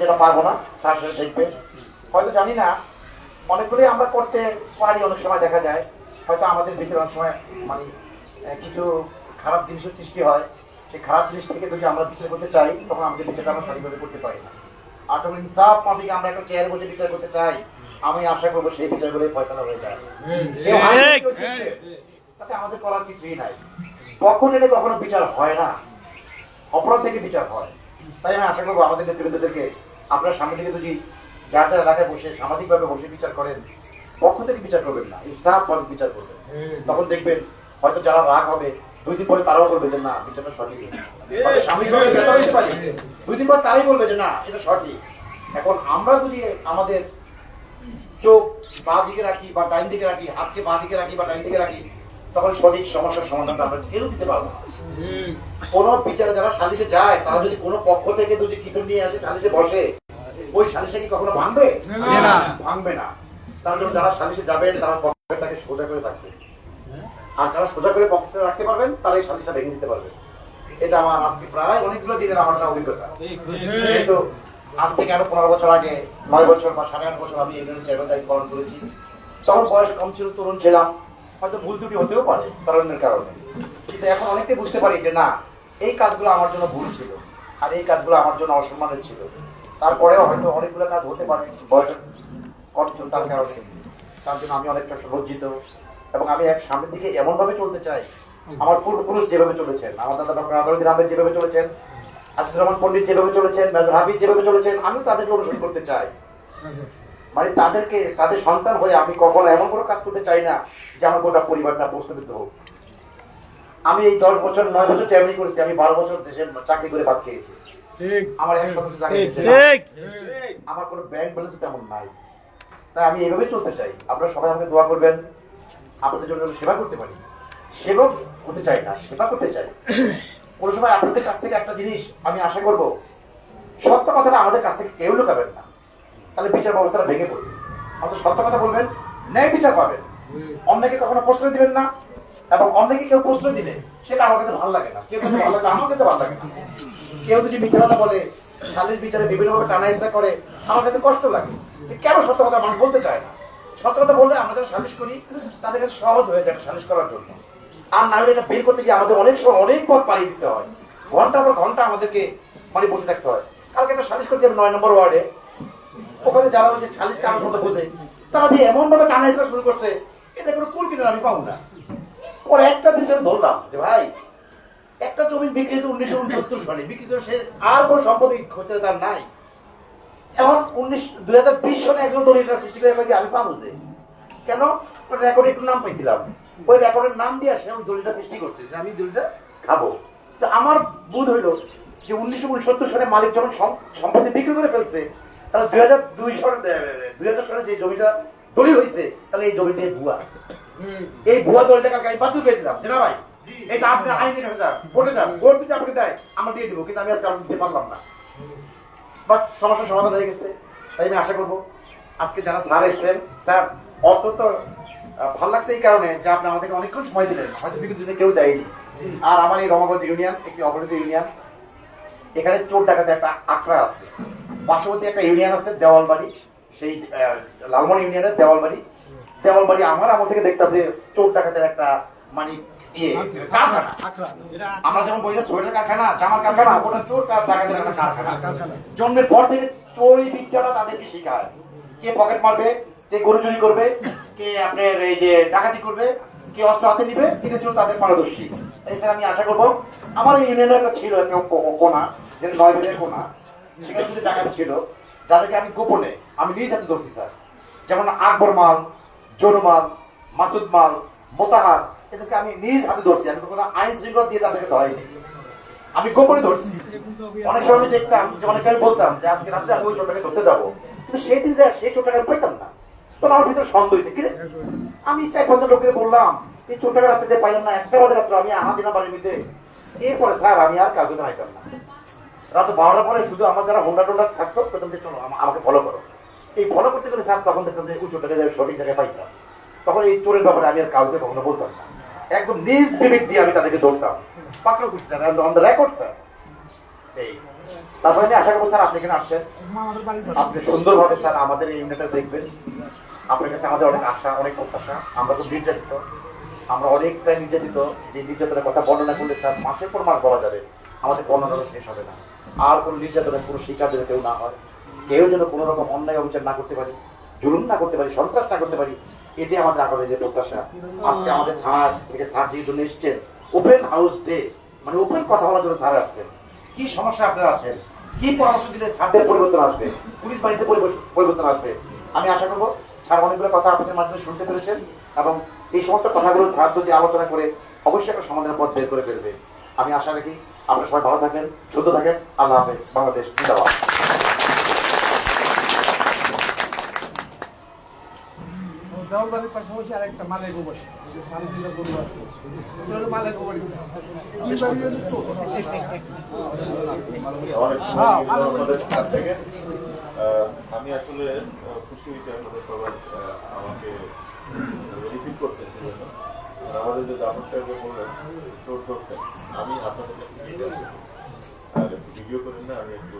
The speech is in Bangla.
যেটা পারব না তার সাথে দেখবে। হয়তো জানি না অনেকগুলোই আমরা করতে পারি অনেক সময় দেখা যায়। হয়তো আমাদের ভিতরে অনেক সময় মানে কিছু খারাপ জিনিসের সৃষ্টি হয়। সেই খারাপ জিনিস থেকে যদি আমরা বিচার করতে চাই তখন আমাদের বিচারটা আমরা সঠিকভাবে করতে পারি না। আর যখন ইনসাফ মাফিক আমরা একটা চেয়ারে বসে বিচার করতে চাই আমি আশা করব সেই বিচারগুলোই ফয়সলা হয়ে যায়। তাতে আমাদের করার কিছুই নাই। কখন এটা কখনো বিচার হয় না। অপরাধ থেকে বিচার হয়। তাই আমি আশা করব আমাদের নেতৃবৃন্দদেরকে আপনার সামনে থেকে যদি যার যার এলাকায় বসে সামাজিকভাবে বসে বিচার করেন পক্ষ থেকে বিচার করবেন না ইনসাফ ভাবে বিচার করবেন। তখন দেখবেন হয়তো যারা রাগ হবে দুই দিন পরে তারাও বলবে যে না বিচারটা সঠিক সাময়িকভাবে ব্যথা পেতে পারে দুই দিন পর তারাই বলবে যে না এটা সঠিক। এখন আমরা যদি আমাদের চোখ বা দিকে রাখি বা ডাইন দিকে রাখি হাতকে বা দিকে রাখি বা ডাইন দিকে রাখি তখন সঠিক সমস্যার সমাধানটা আমরা কেউ দিতে পারব না। কোন বিচারে যারা সালিশে যায় তারা যদি কোনো পক্ষ থেকে যদি কিছু নিয়ে আসে সালিশে বসে ওই সালিশে কি কখনো ভাঙবে? ভাঙবে না। তার জন্য যারা সালিশে যাবেন তারা পক্ষটাকে সোজা করে রাখবে আর যারা সোজা করে পক্ষটা রাখতে পারবেন তারা এই সালিশটা ভেঙে দিতে পারবে। এটা আমার আজকে প্রায় অনেকগুলো দিনের আমার অভিজ্ঞতা। যেহেতু আজ থেকে আরও পনেরো বছর আগে নয় বছর বা সাড়ে আট বছর আমি ইউনিয়ন চেয়ারম্যান দায়িত্ব পালন করেছি। তখন বয়স কম ছিল তরুণ ছিলাম। হয়তো ভুল ত্রুটি হতেও পারে তারুণ্যের কারণে। কিন্তু এখন অনেকটাই বুঝতে পারি যে না, এই কাজগুলো আমার জন্য ভুল ছিল আর এই কাজগুলো আমার জন্য অসম্মানের ছিল। তারপরেও হয়তো অনেকগুলো কাজ হতে পারে, বয়স তার কারণে। তার জন্য আমি অনেকটা লজ্জিত এবং আমি এক সামনের দিকে এমনভাবে চলতে চাই, আমার পূর্বপুরুষ যেভাবে চলেছেন, আমার দাদা ডক্টর আদরুদ্দিন আহমেদ যেভাবে চলেছেন আসিফুর রহমান পণ্ডিত যেভাবে চলেছেন, মেজর হাফিজ যেভাবে চলেছেন, আমি তাদেরকে অনুসরণ করতে চাই। মানে তাদেরকে তাদের সন্তান হয়ে আমি কখনো এমন কোনো কাজ করতে চাই না যে আমার গোটা পরিবারটা প্রস্তাবিত হোক। আমি এই দশ বছর নয় বছর ট্রাভেলিং করেছি আমি বারো বছর দেশে চাকরি করে ভাত খেয়েছি। আমার এক চাকরি আমার কোনো ব্যাংক ব্যালেন্স তেমন নাই। তাই আমি এইভাবে চলতে চাই। আপনারা সবাই আমাকে দোয়া করবেন। আপনাদের জন্য সেবা করতে পারি। সেবক হতে চাই না সেবা করতে চাই। কোনো সময় আপনাদের কাছ থেকে একটা জিনিস আমি আশা করব সত্য কথাটা আমাদের কাছ থেকে কেউ লুকাবেন না। তাহলে বিচার ব্যবস্থাটা ভেঙে পড়বে। অন্তত সত্য কথা বলবেন, ন্যায় বিচার পাবেন। অন্যকে কখনো প্রশ্রয় দিবেন না, এবং অন্যকে কেউ প্রশ্রয় দিলে সেটা আমার কাছে ভালো লাগে না। কেউ ভালো লাগে, আমার কাছে ভালো লাগে না। কেউ যদি মিথ্যা কথা বলে সালিশ বিচারে বিভিন্নভাবে টানা ইসরা করে, আমার কাছে কষ্ট লাগে। কেন সত্য কথা মানুষ বলতে চায় না? সত্য কথা বললে আমরা যারা সালিশ করি, তাদের কাছে সহজ হয়ে যায় সালিশ করার জন্য। আর না এটা বের করতে গিয়ে আমাদের অনেক সময় অনেক পথ পাড়িয়ে দিতে হয়। ঘণ্টা পর ঘণ্টা আমাদেরকে মানে বসে থাকতে হয়। কালকে একটা সালিশ করতে হবে নয় নম্বর ওয়ার্ডে। ওখানে যারা ওই যে কারোর মতো বোঝে তারা দিয়ে এমন ভাবে টানা শুরু করছে এটা কোনো কুল কিনে আমি পাবো না। পরে একটা জিনিস আমি ধরলাম যে, ভাই, একটা জমি বিক্রি হয়েছে উনিশশো উনসত্তর সালে, বিক্রি করে সে আর কোনো সম্পত্তি হতে তার নাই। এখন উনিশ, দুই হাজার বিশ সনে একজন দলিলটা সৃষ্টি করে আমি পাবো যে। কেন? রেকর্ডে একটু নাম পাইছিলাম। ওই রেকর্ডের নাম দিয়ে সে ওই দলিলটা সৃষ্টি করছে যে, আমি দলিলটা খাব। তো আমার বোধ হইল যে, উনিশশো উনসত্তর সালে মালিক যখন সম্পত্তি বিক্রি করে ফেলছে তাহলে দুই হাজার দুই সালে দুই হাজার সালে যে জমিটা দলিল হয়েছে তাহলে এই জমিটা ভুয়া। এই ভুয়া দলটা কালকে আমি বাতিল করে দিলাম। যে ভাই এটা আপনি আইনি কাছে যান কোর্টে যান কোর্ট যদি আপনাকে দেয় আমরা দিয়ে দিব কিন্তু আমি আজকে আপনাকে দিতে পারলাম না। বাস সমস্যার সমাধান হয়ে গেছে তাই আমি আশা করব আজকে যারা স্যার এসছেন স্যার অত্যন্ত ভালো লাগছে এই কারণে যে আপনি আমাদেরকে অনেকক্ষণ সময় দিলেন হয়তো বিগত দিনে কেউ দেয়নি। আর আমার এই রমাগঞ্জ ইউনিয়ন একটি অবরোধ ইউনিয়ন এখানে চোর ডাকাতে একটা আখড়া আছে। পার্শ্ববর্তী একটা ইউনিয়ন আছে, দেওয়ালবাড়ি। সেই লালমনি ইউনিয়নের দেওয়ালবাড়ি। দেওয়ালবাড়ি আমার আমল থেকে দেখতাম যে চোর ডাকাতের একটা মানে ইয়ে কারখানা। আমরা যেমন বলি সোয়েটার কারখানা, জামার কারখানা ওটা চোর ডাকাতের একটা কারখানা। জন্মের পর থেকে চোরি বিদ্যাটা তাদেরকে শেখায়। কে পকেট মারবে, কে গরু চুরি করবে, কে আপনার এই যে ডাকাতি করবে, কে অস্ত্র হাতে নিবে, এটা ছিল তাদের পারদর্শী। এছাড়া আমি আশা করব, আমার ইউনিয়নের একটা ছিল একটা কোনা, যেটা নয় বেলের কোনা। যদি ডাকাতি ছিল, যাদেরকে আমি গোপনে, আমি নিজ হাতে ধরছি, স্যার। যেমন আকবর মাল জনুমাল মাসুদ মাল, মোতাহার, এদেরকে আমি নিজ হাতে ধরছি। আমি কখনো আইন শৃঙ্খলা দিয়ে তাদেরকে ধরাইনি। আমি গোপনে ধরছি। অনেক সময় আমি দেখতাম, যে অনেকে আমি বলতাম যে আজকে রাত্রে আমি ওই চোরটাকে ধরতে যাব। কিন্তু সেই দিন যে সেই চোরটাকে আমি পাইতাম না। তখন আমার ভিতরে সন্দেহ হয়েছে, কিরে? আমি চার পাঁচজন লোকের বললাম, এই চোরটাকে রাত্রে পাইলাম না, একটা বাজে রাত্রে, আমি আহা দিলাম বাড়ির মধ্যে। এরপরে, স্যার, আমি আর কাউকে জানাইতাম না। রাত বারোটার পরে শুধু আমার যারা হোন্ডা টোন্ডা থাকতো, প্রথম যে চলো আমাকে ফলো করো। এই ফলো করতে গেলে স্যার তখন দেখতাম যে ওই চোরটাকে যে আমি সঠিক জায়গায় পাইতাম। তখন এই চোরের ব্যাপারে আমি আর কাউকে কখনো বলতাম না। একদম নিজ বিবেক দিয়ে আমি তাদেরকে ধরতাম। পাকড়াও করছি sir on the record sir এই। তারপরে আমি আশা করব স্যার আপনি এখানে আসছেন আপনি সুন্দরভাবে স্যার আমাদের এই ইউনিটটা দেখবেন। আপনার কাছে আমাদের অনেক আশা, অনেক প্রত্যাশা। আমরা তো নির্যাতিত। আমরা অনেকটাই নির্যাতিত। যে নির্যাতনের কথা বর্ণনা করলে স্যার মাসের পর মাস বলা যাবে। আমাদের বর্ণনা শেষ হবে না। আর কোনো নির্যাতনের কোনো শিকার যেন কেউ না হয়, কেউ যেন কোনো রকম অন্যায় অবিচার না করতে পারি, জুলুম না করতে পারি, সন্ত্রাস না করতে পারি, এটাই আমাদের আগামী যে প্রত্যাশা। আজকে আমাদের থানা থেকে স্যার যে জন্য এসছেন ওপেন হাউস ডে মানে ওপেন কথা বলার জন্য স্যার আসছেন। কি সমস্যা আপনারা আছেন? কি পরামর্শ দিলে স্যারদের পরিবর্তন আসবে? পুলিশ পরিবর্তন- পরিবর্তন আসবে? আমি আশা করব স্যার অনেকগুলো কথা আপনাদের মাধ্যমে শুনতে পেরেছেন এবং এই সমস্ত কথাগুলো স্যার যদি আলোচনা করে অবশ্যই একটা সমাধানের পথ বের করে ফেলবে। আমি আশা রাখি আপনারা সবাই ভালো থাকেন সুস্থ থাকেন। আল্লাহ হাফেজ। বাংলাদেশ জিন্দাবাদ। দেওয়ালবাড়ির পাশাপাশি গোবর। সাড়ে তিনটা গরু আছে। গোবর আহ, আমি আসলে খুশি হয়েছি আপনাদের সবাই আমাকে রিসিভ। আর আমাদের যে জাফর সাহেবকে বললেন, চোর ধরছেন আমি আপনাদের কাছে ভিডিও করেন না, আমি একটু